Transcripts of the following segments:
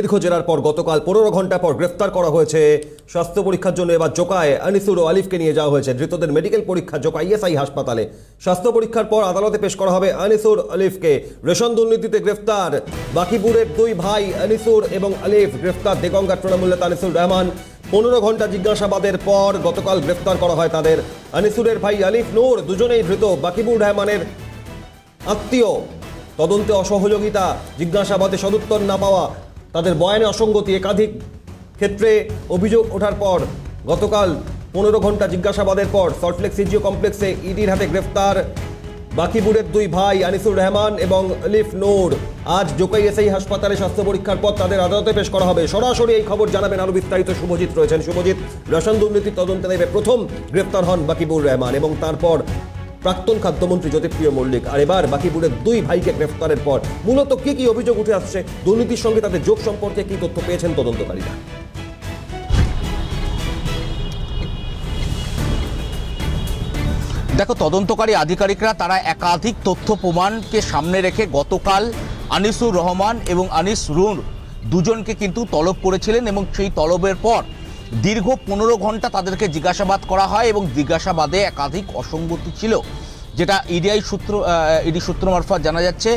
দীর্ঘ জেরার পর গতকাল পনেরো ঘণ্টা পর গ্রেফতার করা হয়েছে। স্বাস্থ্য পরীক্ষার জন্য এবার জোকায় আনিসুর ও আলিফকে নিয়ে যাওয়া হয়েছে। ধৃতদের মেডিকেল পরীক্ষা জোকা ইএসআই হাসপাতালে। স্বাস্থ্য পরীক্ষার পর আদালতে পেশ করা হবে আনিসুর, আলিফকে। রেশন দুর্নীতিতে গ্রেফতার। বাকিপুরের দুই ভাই, আনিসুর এবং আলিফ। গ্রেফতার দেগঙ্গা তৃণমূল নেতা আনিসুর রহমান। পনেরো ঘণ্টা জিজ্ঞাসাবাদের পর গতকাল গ্রেফতার করা হয় তাদের। আনিসুরের ভাই আলিফ নূর, দুজনেই ধৃত। বাকিবুর রহমানের আত্মীয়। তদন্তে অসহযোগিতা। জিজ্ঞাসাবাদে সদুত্তর না পাওয়া তাদের বয়ানে অসঙ্গতি একাধিক ক্ষেত্রে অভিযোগ ওঠার পর গতকাল পনেরো ঘণ্টা জিজ্ঞাসাবাদের পর সল্টলেক সিজিও কমপ্লেক্সে ইডির হাতে গ্রেফতার বাকিপুরের দুই ভাই আনিসুর রহমান এবং আলিফ নূর। আজ জোকাই এসআই হাসপাতালে স্বাস্থ্য পরীক্ষার পর তাদের আদালতে পেশ করা হবে। সরাসরি এই খবর জানাবেন আরও বিস্তারিত শুভজিৎ রয়েছেন। শুভজিৎ রেশন দুর্নীতির তদন্তে নেবে প্রথম গ্রেফতার হন বাকিবুর রহমান এবং তারপর প্রাক্তন খাদ্যমন্ত্রী জ্যোতিপ্রিয় মল্লিক। আর এবার বাকিপুরের দুই ভাইকে গ্রেফতারের পর মূলত কি কি অভিযোগ উঠে আসছে, দুর্নীতির সঙ্গে তাদের যোগ সম্পর্কে কি তথ্য পেয়েছেন তদন্তকারীরা? দেখো, তদন্তকারী আধিকারিকরা তারা একাধিক তথ্য প্রমাণকে সামনে রেখে গতকাল আনিসুর রহমান এবং আনিস রুর দুজনকে কিন্তু তলব করেছিলেন এবং সেই তলবের পর দীর্ঘ পনেরো ঘণ্টা তাদেরকে জিজ্ঞাসাবাদ করা হয় এবং জিজ্ঞাসাবাদে একাধিক অসঙ্গতি ছিল, যেটা ইডিআই সূত্র ইডি সূত্র মারফত জানা যাচ্ছে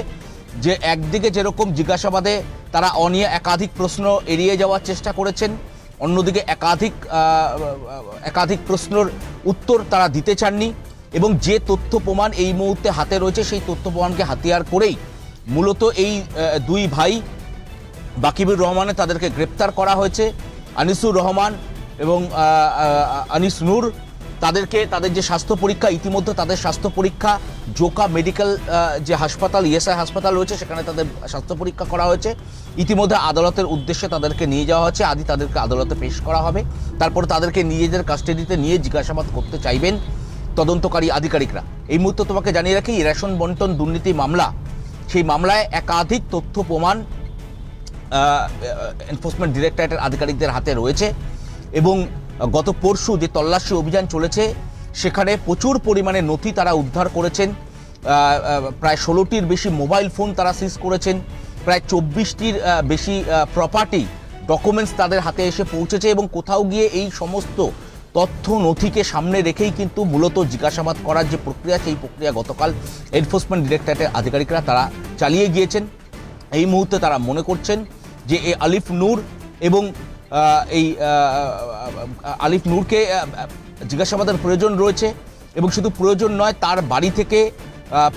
যে একদিকে যেরকম জিজ্ঞাসাবাদে তারা অনিয়ে একাধিক প্রশ্ন এড়িয়ে যাওয়ার চেষ্টা করেছেন, অন্যদিকে একাধিক একাধিক প্রশ্নের উত্তর তারা দিতে চাননি এবং যে তথ্য প্রমাণ এই মুহূর্তে হাতে রয়েছে সেই তথ্য প্রমাণকে হাতিয়ার করেই মূলত এই দুই ভাই বাকিবুর রহমানে তাদেরকে গ্রেপ্তার করা হয়েছে। আনিসুর রহমান এবং আনিস নূর, তাদেরকে তাদের যে স্বাস্থ্য পরীক্ষা, ইতিমধ্যে তাদের স্বাস্থ্য পরীক্ষা, জোকা মেডিকেল যে হাসপাতাল, ইএসআই হাসপাতাল রয়েছে, সেখানে তাদের স্বাস্থ্য পরীক্ষা করা হয়েছে। ইতিমধ্যে আদালতের উদ্দেশ্যে তাদেরকে নিয়ে যাওয়া হচ্ছে। আদি তাদেরকে আদালতে পেশ করা হবে। তারপর তাদেরকে নিজেদের কাস্টাডিতে নিয়ে জিজ্ঞাসাবাদ করতে চাইবেন তদন্তকারী আধিকারিকরা। এই মুহূর্তে তোমাকে জানিয়ে রাখি, রেশন বন্টন দুর্নীতি মামলা। সেই মামলায় একাধিক তথ্য প্রমাণ এনফোর্সমেন্ট ডিরেক্টরেটের আধিকারিকদের হাতে রয়েছে এবং গত পরশু যে তল্লাশি অভিযান চলেছে, সেখানে প্রচুর পরিমাণে নথি তারা উদ্ধার করেছেন। প্রায় ষোলোটির বেশি মোবাইল ফোন তারা সিজ করেছেন। প্রায় চব্বিশটির বেশি প্রপার্টি ডকুমেন্টস তাদের হাতে এসে পৌঁছেছে এবং কোথাও গিয়ে এই সমস্ত তথ্য নথিকে সামনে রেখেই কিন্তু মূলত জিজ্ঞাসাবাদ করার যে প্রক্রিয়া, সেই প্রক্রিয়া গতকাল এনফোর্সমেন্ট ডিরেক্টরেটের আধিকারিকরা তারা চালিয়ে গিয়েছেন। এই মুহূর্তে তারা মনে করছেন যে এই আলিফ নূর এবং এই আলিফ নূরকে জিজ্ঞাসাবাদের প্রয়োজন রয়েছে এবং শুধু প্রয়োজন নয়, তার বাড়ি থেকে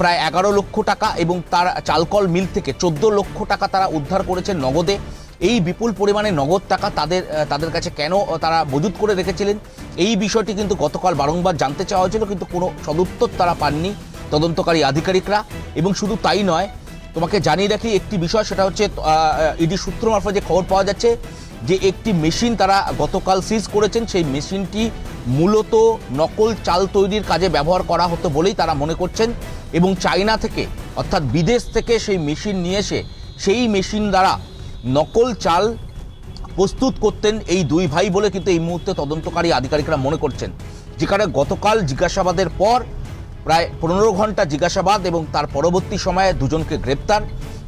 প্রায় এগারো লক্ষ টাকা এবং তার চালকল মিল থেকে চোদ্দ লক্ষ টাকা তারা উদ্ধার করেছেন নগদে। এই বিপুল পরিমাণে নগদ টাকা তাদের তাদের কাছে কেন তারা মজুত করে রেখেছিলেন? এই বিষয়টি কিন্তু গতকাল বারংবার জানতে চাওয়া হয়েছিল, কিন্তু কোনো সদুত্তর তারা পাননি তদন্তকারী আধিকারিকরা এবং শুধু তাই নয় তোমাকে জানিয়ে রাখি একটি বিষয়, সেটা হচ্ছে ইডি সূত্র মারফত যে খবর পাওয়া যাচ্ছে যে একটি মেশিন তারা গতকাল সিজ করেছেন, সেই মেশিনটি মূলত নকল চাল তৈরির কাজে ব্যবহার করা হতো বলেই তারা মনে করছেন এবং চায়না থেকে, অর্থাৎ বিদেশ থেকে সেই মেশিন নিয়ে এসে সেই মেশিন দ্বারা নকল চাল প্রস্তুত করতেন এই দুই ভাই বলে কিন্তু এই মুহূর্তে তদন্তকারী আধিকারিকরা মনে করছেন। যেখানে গতকাল জিজ্ঞাসাবাদের পর প্রায় পনেরো ঘণ্টা জিজ্ঞাসাবাদ এবং তার পরবর্তী সময়ে দুজনকে গ্রেপ্তার।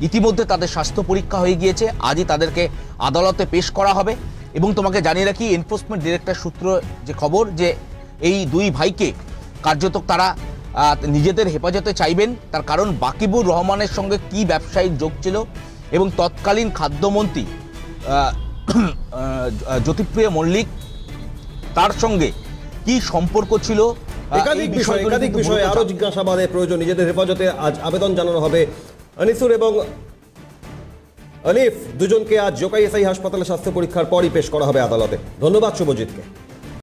ইতিমধ্যে তাদের স্বাস্থ্য পরীক্ষা হয়ে গিয়েছে। আজই তাদেরকে আদালতে পেশ করা হবে। এবং তোমাকে জানিয়ে রাখি এনফোর্সমেন্ট ডিরেক্টর সূত্র যে খবর যে এই দুই ভাইকে কার্যত তারা নিজেদের হেফাজতে চাইবেন, তার কারণ বাকিবুর রহমানের সঙ্গে কি ব্যবসায়িক যোগ ছিল এবং তৎকালীন খাদ্যমন্ত্রী জ্যোতিপ্রিয় মল্লিক, তার সঙ্গে কি সম্পর্ক ছিল একাধিক বিষয় একাধিক বিষয়ে আরও জিজ্ঞাসাবাদে প্রয়োজন। নিজেদের হেফাজতে আজ আবেদন জানানো হবে আনিসুর এবং আলিফ দুজনকে আজ জোকাইএসআই হাসপাতালে স্বাস্থ্য পরীক্ষার পরই পেশ করা হবে আদালতে। ধন্যবাদ শুভজিৎকে।